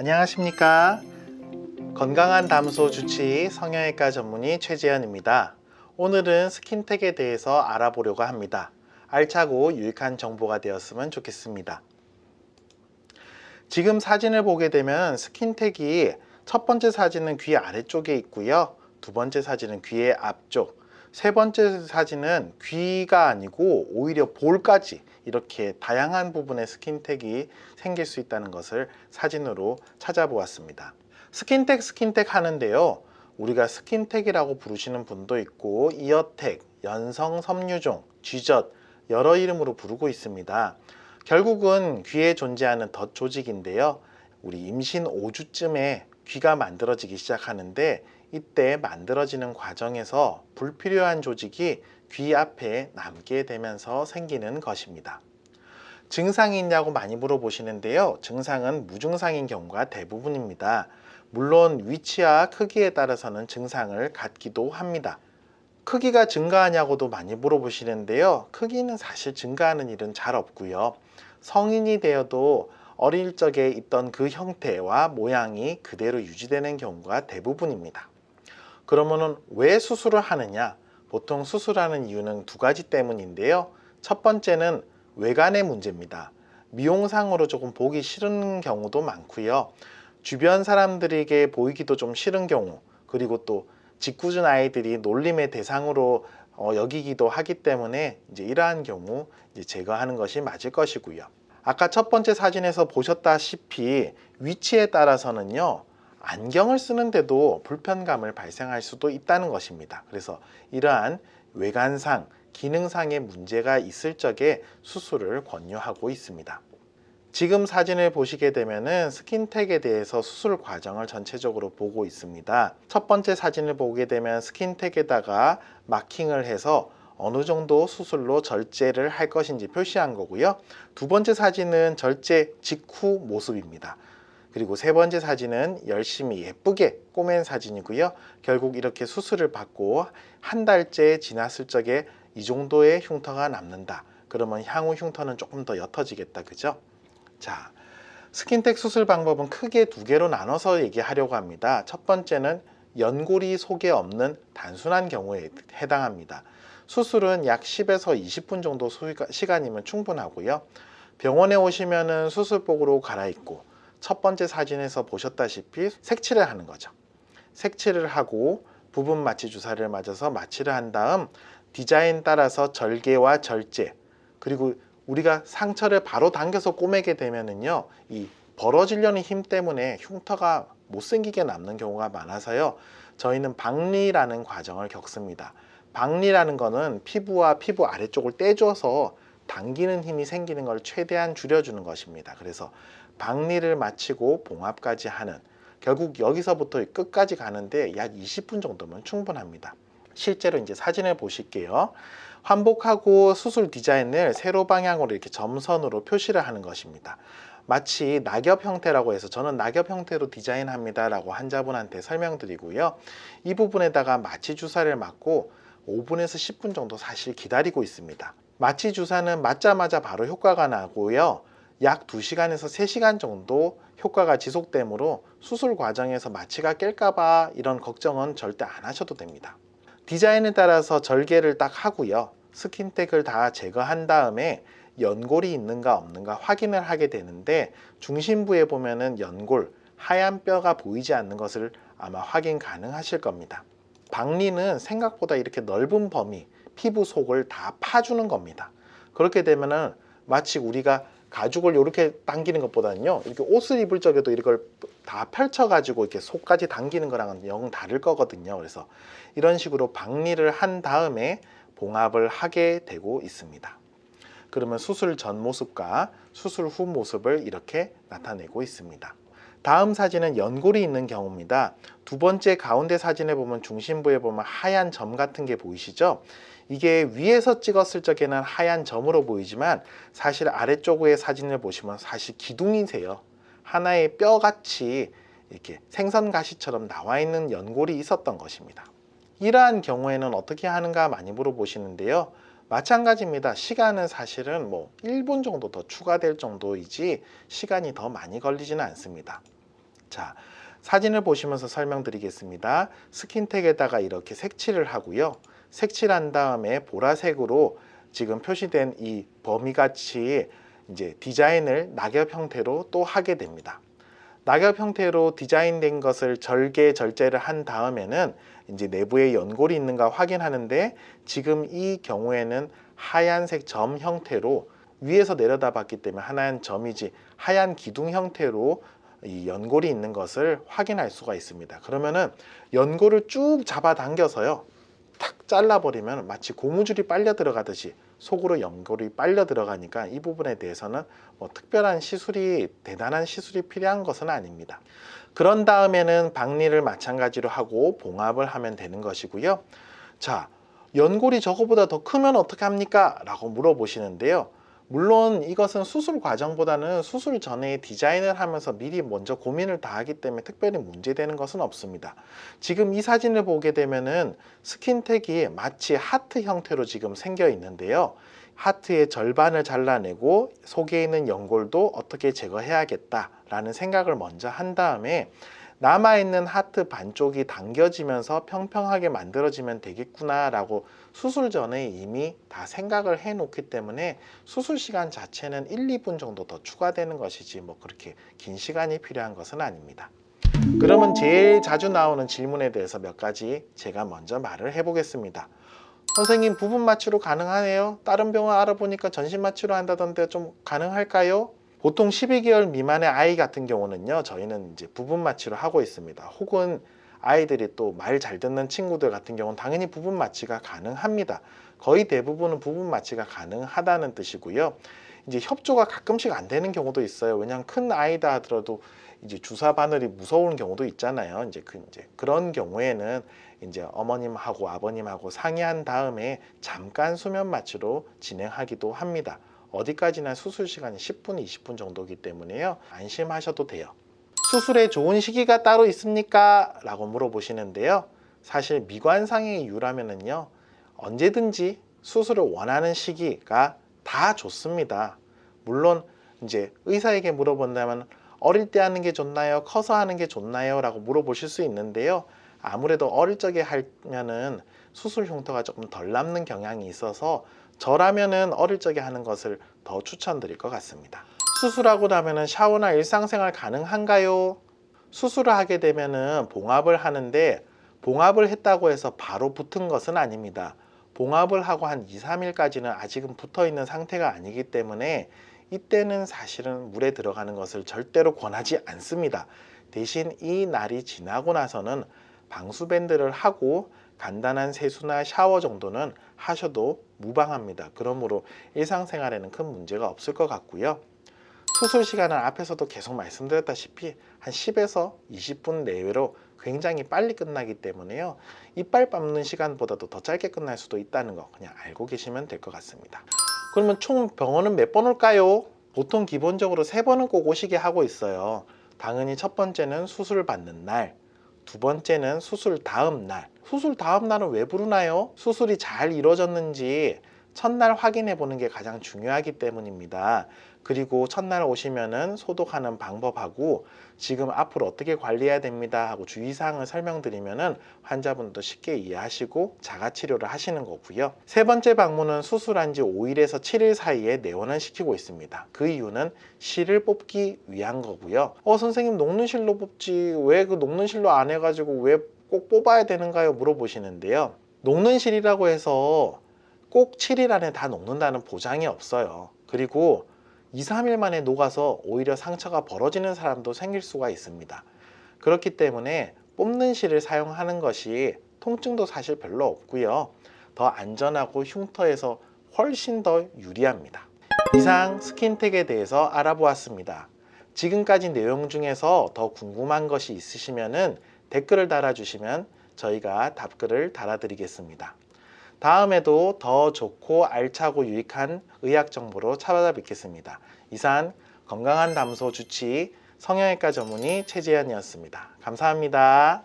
안녕하십니까. 건강한 담소 주치 성형외과 전문의 최재현입니다. 오늘은 스킨텍에 대해서 알아보려고 합니다. 알차고 유익한 정보가 되었으면 좋겠습니다. 지금 사진을 보게 되면 스킨텍이 첫 번째 사진은 귀 아래쪽에 있고요. 두 번째 사진은 귀의 앞쪽, 세 번째 사진은 귀가 아니고 오히려 볼까지 이렇게 다양한 부분의 스킨텍이 생길 수 있다는 것을 사진으로 찾아보았습니다. 스킨텍 스킨텍 하는데요. 우리가 스킨텍이라고 부르시는 분도 있고 이어텍, 연성 섬유종, 쥐젖 여러 이름으로 부르고 있습니다. 결국은 귀에 존재하는 덧 조직인데요. 우리 임신 5주쯤에 귀가 만들어지기 시작하는데 이때 만들어지는 과정에서 불필요한 조직이 귀 앞에 남게 되면서 생기는 것입니다. 증상이 있냐고 많이 물어보시는데요. 증상은 무증상인 경우가 대부분입니다. 물론 위치와 크기에 따라서는 증상을 갖기도 합니다. 크기가 증가하냐고도 많이 물어보시는데요. 크기는 사실 증가하는 일은 잘 없고요. 성인이 되어도 어릴 적에 있던 그 형태와 모양이 그대로 유지되는 경우가 대부분입니다. 그러면은 왜 수술을 하느냐? 보통 수술하는 이유는 두 가지 때문인데요. 첫 번째는 외관의 문제입니다. 미용상으로 조금 보기 싫은 경우도 많고요. 주변 사람들에게 보이기도 좀 싫은 경우, 그리고 또 짓궂은 아이들이 놀림의 대상으로 어, 여기기도 하기 때문에 이제 이러한 경우 이제 제거하는 것이 맞을 것이고요. 아까 첫 번째 사진에서 보셨다시피 위치에 따라서는요. 안경을 쓰는데도 불편감을 발생할 수도 있다는 것입니다. 그래서 이러한 외관상, 기능상의 문제가 있을 적에 수술을 권유하고 있습니다. 지금 사진을 보시게 되면은 스킨텍에 대해서 수술 과정을 전체적으로 보고 있습니다. 첫 번째 사진을 보게 되면 스킨텍에다가 마킹을 해서 어느 정도 수술로 절제를 할 것인지 표시한 거고요. 두 번째 사진은 절제 직후 모습입니다. 그리고 세 번째 사진은 열심히 예쁘게 꼬맨 사진이고요. 결국 이렇게 수술을 받고 한 달째 지났을 적에 이 정도의 흉터가 남는다. 그러면 향후 흉터는 조금 더 옅어지겠다. 그죠? 자, 스킨텍 수술 방법은 크게 두 개로 나눠서 얘기하려고 합니다. 첫 번째는 연골이 속에 없는 단순한 경우에 해당합니다. 수술은 약 10에서 20분 정도 시간이면 충분하고요. 병원에 오시면은 수술복으로 갈아입고 첫 번째 사진에서 보셨다시피 색칠을 하는 거죠. 색칠을 하고 부분 마취 주사를 맞아서 마취를 한 다음 디자인 따라서 절개와 절제 그리고 우리가 상처를 바로 당겨서 꼬매게 되면은요 이 벌어지려는 힘 때문에 흉터가 못생기게 남는 경우가 많아서요 저희는 박리라는 과정을 겪습니다 박리라는 거는 피부와 피부 아래쪽을 떼줘서 당기는 힘이 생기는 걸 최대한 줄여주는 것입니다 그래서 박리를 마치고 봉합까지 하는 결국 여기서부터 끝까지 가는데 약 20분 정도면 충분합니다 실제로 이제 사진을 보실게요. 환복하고 수술 디자인을 세로 방향으로 이렇게 점선으로 표시를 하는 것입니다. 마치 낙엽 형태라고 해서 저는 낙엽 형태로 디자인합니다 라고 환자분한테 설명드리고요. 이 부분에다가 마취 주사를 맞고 5분에서 10분 정도 사실 기다리고 있습니다. 마취 주사는 맞자마자 바로 효과가 나고요. 약 2시간에서 3시간 정도 효과가 지속되므로 수술 과정에서 마취가 깰까봐 이런 걱정은 절대 안 하셔도 됩니다. 디자인에 따라서 절개를 딱 하고요. 스킨텍을 다 제거한 다음에 연골이 있는가 없는가 확인을 하게 되는데 중심부에 보면은 연골, 하얀 뼈가 보이지 않는 것을 아마 확인 가능하실 겁니다. 박리는 생각보다 이렇게 넓은 범위, 피부 속을 다 파주는 겁니다. 그렇게 되면은 마치 우리가 가죽을 이렇게 당기는 것보다는요 이렇게 옷을 입을 적에도 이걸 다 펼쳐 가지고 이렇게 속까지 당기는 거랑은 영 다를 거거든요. 그래서 이런 식으로 박리를 한 다음에 봉합을 하게 되고 있습니다. 그러면 수술 전 모습과 수술 후 모습을 이렇게 나타내고 있습니다. 다음 사진은 연골이 있는 경우입니다. 두 번째 가운데 사진에 보면 중심부에 보면 하얀 점 같은 게 보이시죠 이게 위에서 찍었을 적에는 하얀 점으로 보이지만 사실 아래쪽의 사진을 보시면 사실 기둥이세요. 하나의 뼈같이 이렇게 생선 가시처럼 나와 있는 연골이 있었던 것입니다. 이러한 경우에는 어떻게 하는가 많이 물어보시는데요. 마찬가지입니다. 시간은 사실은 뭐 1분 정도 더 추가될 정도이지 시간이 더 많이 걸리지는 않습니다. 자, 사진을 보시면서 설명드리겠습니다. 스킨텍에다가 이렇게 색칠을 하고요. 색칠한 다음에 보라색으로 지금 표시된 이 범위같이 이제 디자인을 낙엽 형태로 또 하게 됩니다. 낙엽 형태로 디자인된 것을 절개 절제를 한 다음에는 이제 내부에 연골이 있는가 확인하는데 지금 이 경우에는 하얀색 점 형태로 위에서 내려다 봤기 때문에 하얀 점이지 하얀 기둥 형태로 이 연골이 있는 것을 확인할 수가 있습니다. 그러면은 연골을 쭉 잡아 당겨서요. 탁 잘라버리면 마치 고무줄이 빨려 들어가듯이 속으로 연골이 빨려 들어가니까 이 부분에 대해서는 뭐 특별한 시술이 대단한 시술이 필요한 것은 아닙니다. 그런 다음에는 박리를 마찬가지로 하고 봉합을 하면 되는 것이고요. 자, 연골이 저거보다 더 크면 어떻게 합니까? 라고 물어보시는데요. 물론 이것은 수술 과정보다는 수술 전에 디자인을 하면서 미리 먼저 고민을 다 하기 때문에 특별히 문제되는 것은 없습니다. 지금 이 사진을 보게 되면은 스킨텍이 마치 하트 형태로 지금 생겨 있는데요. 하트의 절반을 잘라내고 속에 있는 연골도 어떻게 제거해야겠다라는 생각을 먼저 한 다음에 남아있는 하트 반쪽이 당겨지면서 평평하게 만들어지면 되겠구나라고 수술 전에 이미 다 생각을 해 놓기 때문에 수술 시간 자체는 1, 2분 정도 더 추가되는 것이지 뭐 그렇게 긴 시간이 필요한 것은 아닙니다. 그러면 제일 자주 나오는 질문에 대해서 몇 가지 제가 먼저 말을 해보겠습니다. 선생님 부분 마취로 가능하네요. 다른 병원 알아보니까 전신 마취로 한다던데 좀 가능할까요? 보통 12개월 미만의 아이 같은 경우는요, 저희는 이제 부분 마취를 하고 있습니다. 혹은 아이들이 또 말 잘 듣는 친구들 같은 경우는 당연히 부분 마취가 가능합니다. 거의 대부분은 부분 마취가 가능하다는 뜻이고요. 이제 협조가 가끔씩 안 되는 경우도 있어요. 왜냐하면 큰 아이다 하더라도 이제 주사 바늘이 무서운 경우도 있잖아요. 이제 그 이제 그런 경우에는 이제 어머님하고 아버님하고 상의한 다음에 잠깐 수면 마취로 진행하기도 합니다. 어디까지나 수술 시간이 10분, 20분 정도이기 때문에요. 안심하셔도 돼요. 수술에 좋은 시기가 따로 있습니까? 라고 물어보시는데요. 사실 미관상의 이유라면은요. 언제든지 수술을 원하는 시기가 다 좋습니다. 물론 이제 의사에게 물어본다면 어릴 때 하는 게 좋나요? 커서 하는 게 좋나요? 라고 물어보실 수 있는데요. 아무래도 어릴 적에 하면은 수술 흉터가 조금 덜 남는 경향이 있어서 저라면은 어릴 적에 하는 것을 더 추천드릴 것 같습니다. 수술하고 나면은 샤워나 일상생활 가능한가요? 수술을 하게 되면은 봉합을 하는데 봉합을 했다고 해서 바로 붙은 것은 아닙니다. 봉합을 하고 한 2, 3일까지는 아직은 붙어 있는 상태가 아니기 때문에 이때는 사실은 물에 들어가는 것을 절대로 권하지 않습니다. 대신 이 날이 지나고 나서는 방수밴드를 하고 간단한 세수나 샤워 정도는 하셔도 무방합니다. 그러므로 일상생활에는 큰 문제가 없을 것 같고요. 수술 시간은 앞에서도 계속 말씀드렸다시피 한 10에서 20분 내외로 굉장히 빨리 끝나기 때문에요. 이빨 빻는 시간보다도 더 짧게 끝날 수도 있다는 거 그냥 알고 계시면 될 것 같습니다. 그러면 총 병원은 몇 번 올까요? 보통 기본적으로 세 번은 꼭 오시게 하고 있어요. 당연히 첫 번째는 수술 받는 날, 두 번째는 수술 다음 날. 수술 다음 날은 왜 부르나요? 수술이 잘 이루어졌는지 첫날 확인해 보는 게 가장 중요하기 때문입니다. 그리고 첫날 오시면은 소독하는 방법하고 지금 앞으로 어떻게 관리해야 됩니다 하고 주의사항을 설명드리면은 환자분도 쉽게 이해하시고 자가 치료를 하시는 거고요. 세 번째 방문은 수술한 지 5일에서 7일 사이에 내원을 시키고 있습니다. 그 이유는 실을 뽑기 위한 거고요. 어 선생님 녹는 실로 뽑지 왜 그 녹는 실로 안 해가지고 왜 꼭 뽑아야 되는가요? 물어보시는데요. 녹는 실이라고 해서 꼭 7일 안에 다 녹는다는 보장이 없어요. 그리고 2, 3일 만에 녹아서 오히려 상처가 벌어지는 사람도 생길 수가 있습니다. 그렇기 때문에 뽑는 실을 사용하는 것이 통증도 사실 별로 없고요. 더 안전하고 흉터에서 훨씬 더 유리합니다. 이상 스킨텍에 대해서 알아보았습니다. 지금까지 내용 중에서 더 궁금한 것이 있으시면 댓글을 달아주시면 저희가 답글을 달아드리겠습니다. 다음에도 더 좋고 알차고 유익한 의학 정보로 찾아뵙겠습니다. 이상 건강한 담소 주치 성형외과 전문의 최재현이었습니다. 감사합니다.